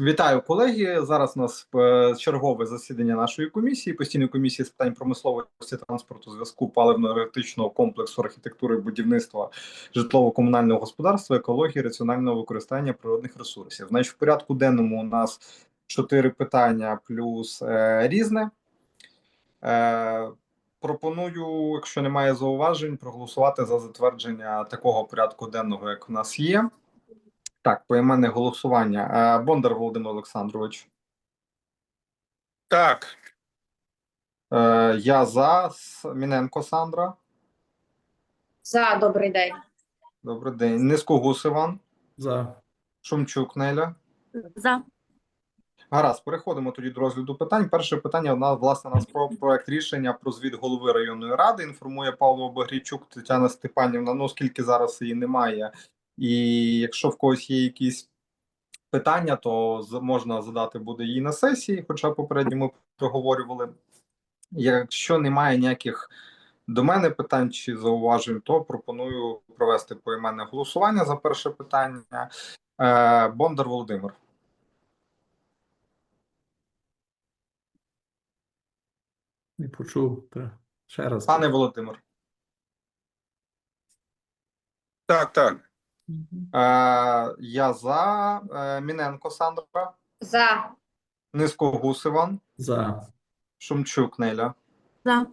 Вітаю колеги. Зараз у нас е, чергове засідання нашої комісії, постійної комісії з питань промисловості, транспорту, зв'язку, паливно-енергетичного комплексу, архітектури, будівництва, житлово-комунального господарства, екології, раціонального використання природних ресурсів. Значить, в порядку денному у нас чотири питання плюс е, різне. Е, пропоную, якщо немає зауважень, проголосувати за затвердження такого порядку денного, як у нас є. Так, поіменне голосування. Е, Бондар Володимир Олександрович. Так, Е, Я за Міненко Сандра. За добрий день. Добрий день. Низкогус Іван. За. Шумчук Неля. За. Гаразд, переходимо тоді до розгляду питань. Перше питання у нас власне нас про проект рішення про звіт голови районної ради. Інформує Павло Багрійчук, Тетяна Степанівна. Ну, оскільки зараз її немає, і якщо в когось є якісь питання, то можна задати буде її на сесії, хоча попередньо ми проговорювали. Якщо немає ніяких до мене питань чи зауважень, то пропоную провести поіменне голосування за перше питання. Е, Бондар Володимир. Не почув. Ще раз. Пане Володимир, так, так. Е, я за е, Міненко Сандра, За. Низкогус Іван, За. Шумчук Неля. За.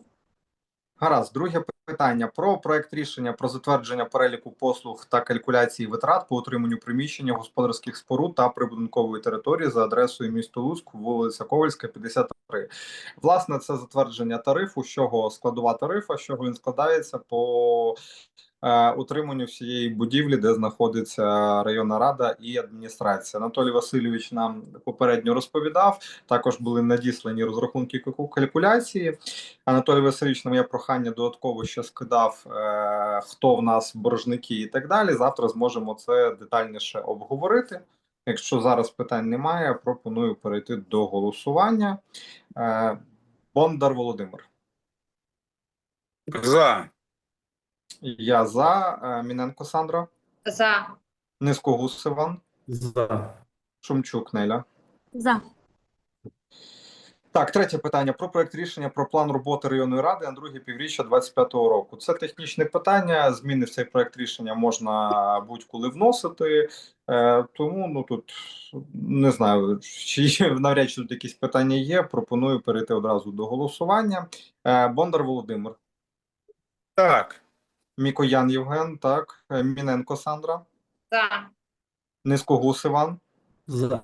Гаразд, друге питання про проект рішення про затвердження переліку послуг та калькуляції витрат по утриманню приміщення господарських споруд та прибудинкової території за адресою місто Луцьк, вулиця Ковальська, 53. Власне, це затвердження тарифу, з чого складова тарифа, з чого він складається по утриманню всієї будівлі, де знаходиться районна рада і адміністрація. Анатолій Васильович нам попередньо розповідав. Також були надіслані розрахунки ку- калькуляції. Анатолій Васильович на моє прохання додатково ще скидав, е, хто в нас боржники і так далі. Завтра зможемо це детальніше обговорити. Якщо зараз питань немає, пропоную перейти до голосування. Е, Бондар Володимир. За. Я за е, Міненко Сандра, За. Низкогус Іван, За. Шумчук Неля. За. Так, третє питання про проект рішення про план роботи районної ради на друге півріччя 25-го року. Це технічне питання. Зміни в цей проект рішення можна будь-коли вносити. Е, тому ну тут не знаю, чи навряд чи тут якісь питання є. Пропоную перейти одразу до голосування. Е, Бондар Володимир, Так. Мікоян Євген, так, Е, Міненко Сандра, За. Низкогус Іван, За.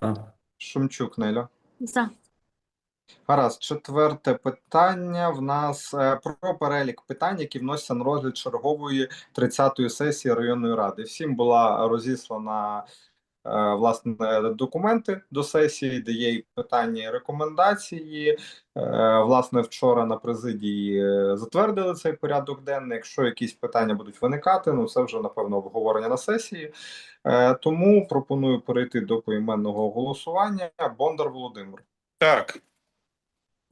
Шумчук Неля. За. Гаразд, четверте питання в нас е, про перелік питань, які вносяться на розгляд чергової 30-ї сесії районної ради. Всім була розіслана власне документи до сесії, де є і питання і рекомендації. Е, Власне, вчора на президії е, затвердили цей порядок денний. Якщо якісь питання будуть виникати, ну це вже напевно обговорення на сесії. Е, Тому пропоную перейти до поіменного голосування. Бондар Володимир. Так.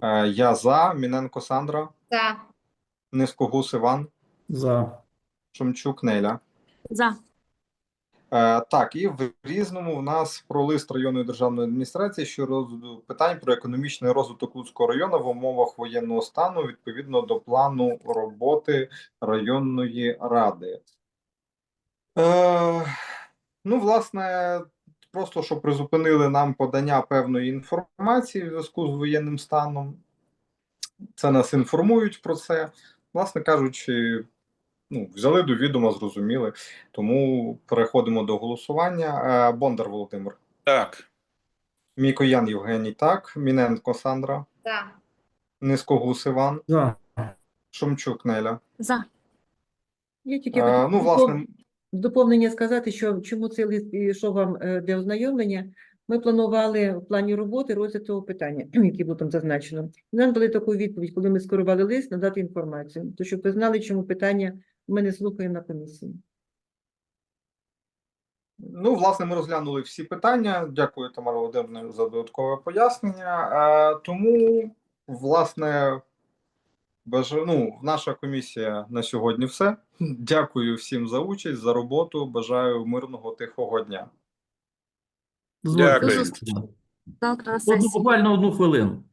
Е, Я за Міненко Сандра, За. Низкогус Іван, За. Шумчук Неля. За. Е, Так, і в різному в нас про лист районної державної адміністрації щодо питань про економічний розвиток Луцького району в умовах воєнного стану відповідно до плану роботи районної ради. Е, ну, власне, просто щоб призупинили нам подання певної інформації в зв'язку з воєнним станом. Це нас інформують про це. Власне кажучи, ну, взяли до відома, зрозуміли. Тому переходимо до голосування. Е, Бондар Володимир, Так. Мікоян Євгеній, так, Міненко Сандра, За. Низкогус Іван, За. Шумчук Неля. За. Я тільки Е, хотіла ну, власне, в доповнення сказати, що чому цей лист йшов вам е, для ознайомлення. Ми планували в плані роботи розгляд цього питання, який було там зазначено. Нам дали таку відповідь, коли ми скерували лист, надати інформацію. То щоб ви знали, чому питання ми не слухаємо на комісії. ну, власне, ми розглянули всі питання. Дякую, Тамара Володимирівна, за додаткове пояснення. Е, тому, власне, ну, наша комісія на сьогодні все. Дякую всім за участь, за роботу. Бажаю мирного тихого дня. Дякую. Одну, буквально одну хвилину.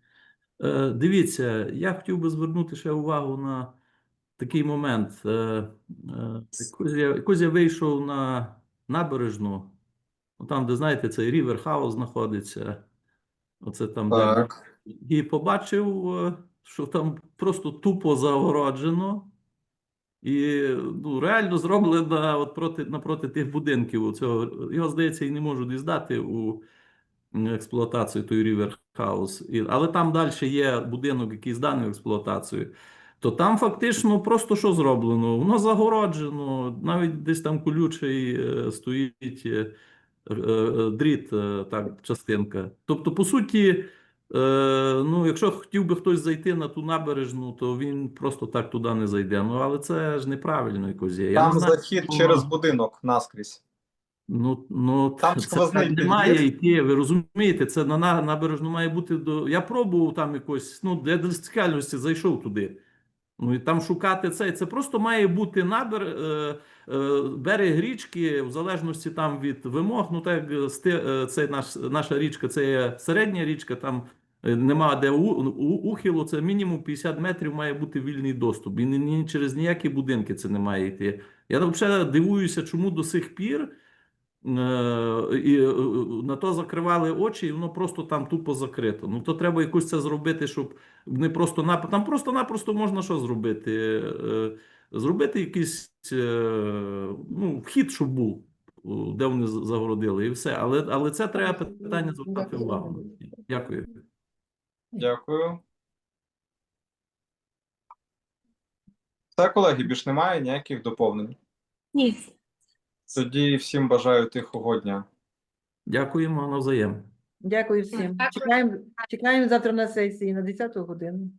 Е, дивіться, я хотів би звернути ще увагу на такий момент. Е, е, якось, я, вийшов на набережну, ну, там, де, знаєте, цей Рівер Хаус знаходиться. Оце там, де і побачив, е, що там просто тупо загороджено. І ну, реально зроблено от проти, напроти тих будинків. Оцього, його, здається, і не можуть і здати у експлуатацію той House. Але там далі є будинок, який зданий в експлуатацію. То там фактично просто що зроблено? Воно загороджено, навіть десь там колючий е, стоїть е, е, дріт, так, частинка. Тобто, по суті, ну, якщо хотів би хтось зайти на ту набережну, то він просто так туди не зайде. Ну, але це ж неправильно якось є. Я Там не знаю, захід що- через будинок наскрізь. Ну, ну Там це сквозний так не має йти, ви розумієте, це на, на набережну має бути до. Я пробував там якось, ну, для цікавості зайшов туди. Ну і там шукати це. Це просто має бути набер, е, е, берег річки, в залежності там від вимог. Ну, так е, це наш, наша річка, це є середня річка, там нема де у, у, ухилу, це мінімум 50 метрів має бути вільний доступ. І ні, ні, через ніякі будинки це не має йти. Я взагалі дивуюся, чому до сих пір. Е, І е, на то закривали очі, і воно просто там тупо закрито. Ну то треба якось це зробити, щоб не просто нап... там просто-напросто можна що зробити? Е, Зробити якийсь е, ну, вхід, щоб був, де вони загородили, і все. Але, але це треба питання звертати увагу. Дякую. Дякую. Все, колеги, більш немає ніяких доповнень. Ні. Тоді всім бажаю тихого дня. Дякуємо навзаєм. Дякую всім. Чекаємо, чекаємо завтра на сесії на 10 годину.